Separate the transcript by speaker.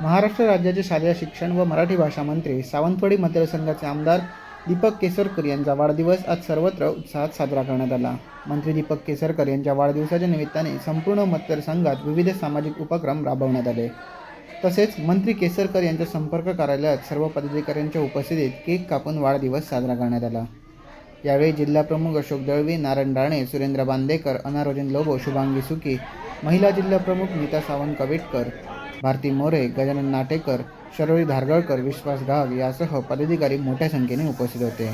Speaker 1: महाराष्ट्र राज्याचे शालेय शिक्षण व मराठी भाषा मंत्री सावंतवाडी मतदारसंघाचे आमदार दीपक केसरकर यांचा वाढदिवस आज सर्वत्र उत्साहात साजरा करण्यात आला. मंत्री दीपक केसरकर यांच्या वाढदिवसाच्या निमित्ताने संपूर्ण मतदारसंघात विविध सामाजिक उपक्रम राबवण्यात आले. तसेच मंत्री केसरकर यांच्या संपर्क कार्यालयात सर्व पदाधिकाऱ्यांच्या उपस्थितीत केक कापून वाढदिवस साजरा करण्यात आला. यावेळी जिल्हाप्रमुख अशोक दळवी नारायण राणे सुरेंद्र बांदेकर अनारोजन लोबो शुभांगी सुकी महिला जिल्हाप्रमुख नीता सावंत कवेटकर भारती मोरे गजानन नाटेकर शरोळी धारगळकर विश्वास गाव यासह पदाधिकारी मोठ्या संख्येने उपस्थित होते.